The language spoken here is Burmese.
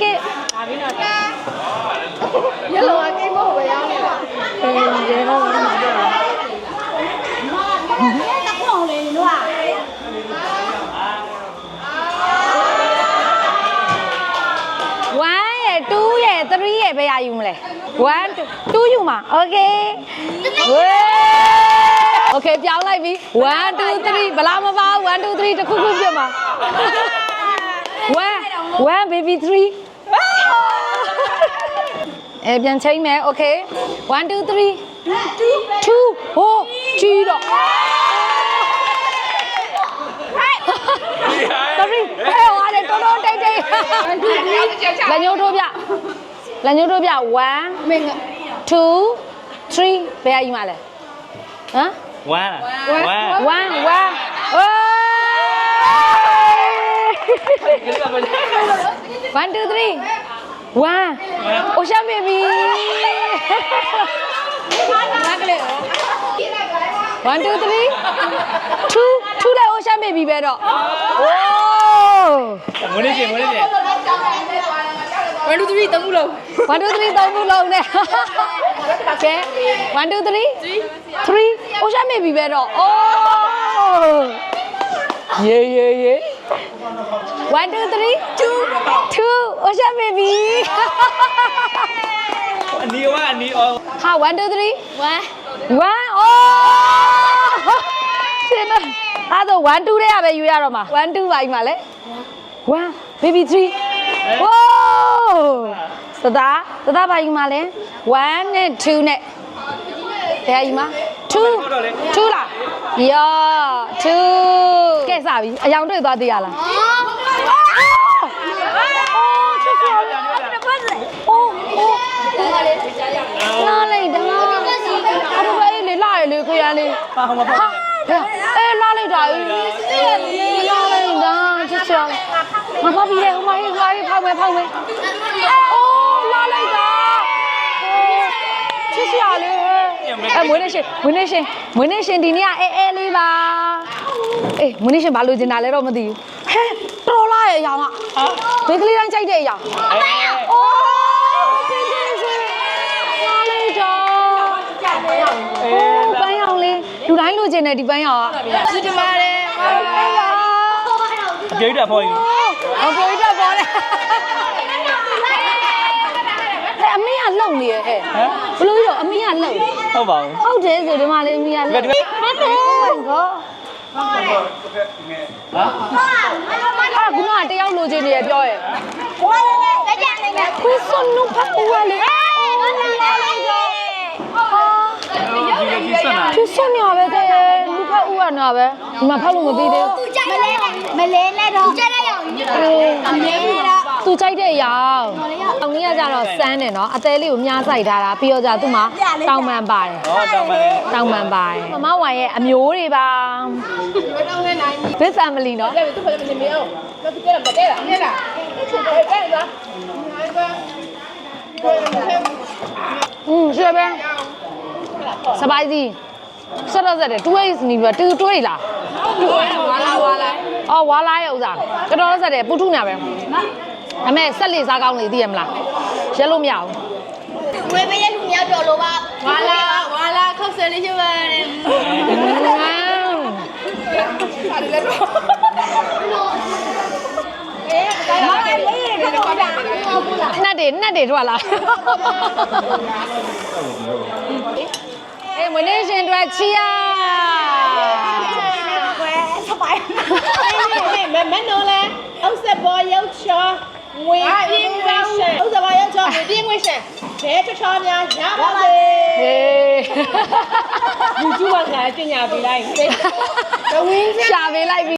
ကေဒါပြီးတော့ရလောအကေမဟုတ်ပဲရောင်းနေတာအေးရဲတော့မဟုတ်ဘူး3ရဲ့ပဲရယူမလဲ1 2ယူမှာโอเคဝေးโอเคပြောင်းလိုက်ပြီ1 2 3ဘလာမပါ1 2 3တခုခုပြမှာ1 1 baby 3 အဲပြန်ချိန်မယ်โอเค1 2 3 2ဟိုးကြည့်တော့ တပီဟဲ့ဟောလေတော်တော်တိတ်တိတ်လက်ညှိုးထိုးပြလက်ညှိုးထိုးပြ1 မင်းက 2 3ဘယ်အကြီးမလဲဟမ် ဝမ်းလားဝမ်း 1 1အိုး1 2 3 1 အိုရှာမေဘီနားကလေး1 2 3 2 2လဲအိုရှာမေဘီပဲတော့โอ้မွေးနေ့ရှင်မွေးနေ့ရှင်1 2 3သုံးခုလုံး1 2 3 3ခုလုံးနဲ့ကဲ1 2 3 3အိုရှာမေဘီပဲတော့အိုးယေယေယေ1 2 3 2 2အိုရှာမေဘီအ နီဝအနီအော်ဟာ1 2 3 1 1အိုးရှင်တော့အဲ့တော့1 2တဲ့ကပဲယူရတော့မှာ1 2ပါကြီးမှာလဲ1 baby 3 Wow သဒါသဒါပါကြီးမှာလဲ1နဲ့2နဲ့ဘယ်အကြီးမှာ2 2လားယော2ကဲစပြီအယောင်တွေ့သွားသေးရလားအိုးအိုးလာလိုက်တာအဲ့ဒါပဲလေလာ ရလေခရမ်းလေးပါဟောမပါဟာအေးလာလိုက်တာအေးလာလိုက်တာချစ်ချောငါမပြီးလေဟိုမဟေးဟိုမဟေးဖောက်မယ်ဖောက်မယ်အိုးလာလိုက်တာချစ်ချေလေးအဲမွေးနေရှင်မွေးနေရှင်မွေးနေရှင်ဒီနေ့ကအဲအဲလေးပါအေးမွေးနေရှင်ဘာလို့ကျင်တာလဲတော့မသိဘူးဟဲတော်လာရဲ့အရာကဘယ်ကလေးတိုင်းကြိုက်တဲ့အရာအိုးတင်းတင်းရှင်လာလိုက်တာအိုးပန်းရောင်လေး လူတိုင်းလိုချင်တယ်ဒီပန်းရောင်ကသူတမာတယ်အပြေးတက်ဖို့ရင်။အပေါ်တက်ပေါ်လေ။ဟဲ့အမေကလှုပ်နေရဲ့ဟဲ့။ဘလို့ရောအမေကလှုပ်ဟုတ်ပါဘူး။ဟုတ်တယ်ဆိုဒီမှာလေအမေကလှုပ်ဒီဘက်။ဟုတ်တယ်။ကော။ဟာခုနကတယောက်လိုချင်နေရပြောရဲ့။ခွေးစွန်နုဖတ်ဦးလေ။ဟာဒီကြီး ဆက်တာသူဆက်နေရပဲတဲ့လူဖက်ဦးကနာပဲဒီမှာဖက်လို့မပြီးသေးဘူး ကြိုက်မလဲမလဲနဲ့တော့ကြိုက်လိုက်ရအောင်ညစ်တယ်အမြဲတမ်းသူကြိုက်တဲ့အရာအောင်ကြီးကကြတော့စမ်းတယ်နော်အသေးလေးကိုမြားဆိုင်ထားတာပြီးတော့ကြသူ့မှာတောင်ပန်ပါတယ်ဟောတောင်းပါလေတောင်ပန်ပါတယ်မမဝိုင်ရဲ့အမျိုးတွေပါဘစ် family နော် Tại vì tôi phải làm gì mẹ không? Nó tôi kêu làm bật đây là nghe là. Cái này đó. Cái này စပိုက်စီဆက်တော့ဆက်တယ်2 8နေပြီ2 2လားဝါလာဝါလာအော်ဝါလာရဲ့ဥစားတော်တော်ဆက်တယ်ပူထုညာပဲဒါပေမဲ့ဆက်လေစားကောင်းလေသိရမလားရက်လို့မရဘူးဝေးပေးရလူမြောက်တော်လို့ပါဝါလာဝါလာခောက်ဆယ်လေးရှိပါတယ်အေးဒါလည်းလေးတွေကတော့ဒါနှက်တွေနှက်တွေထွက်လာ အေးမွေးနေ့ရှင်တို့ချီယာမမနိုးလဲအောက်ဆက်ပေါ်ရောက်ချောငွေပြင်းဝေးရှင်အောက်ဆက်ပေါ်ရောက်ချောငွေပြင်းဝေးရှင်ဘဲချောချောများရပါစေဟေး YouTube ကလည်းတင်ညာပေးလိုက်တဝင်းရှာပေးလိုက်ပြီ